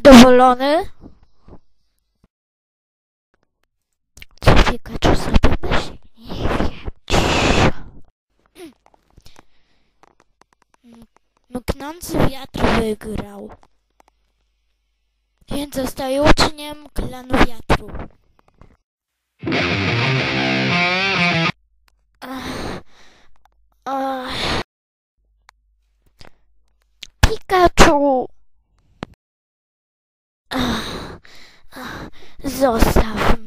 zadowolony. Człowieka czasami. Mknący wiatr wygrał. Więc zostaje uczniem klanu wiatru. Ach, ach. Pikachu! Ach, ach, Zostaw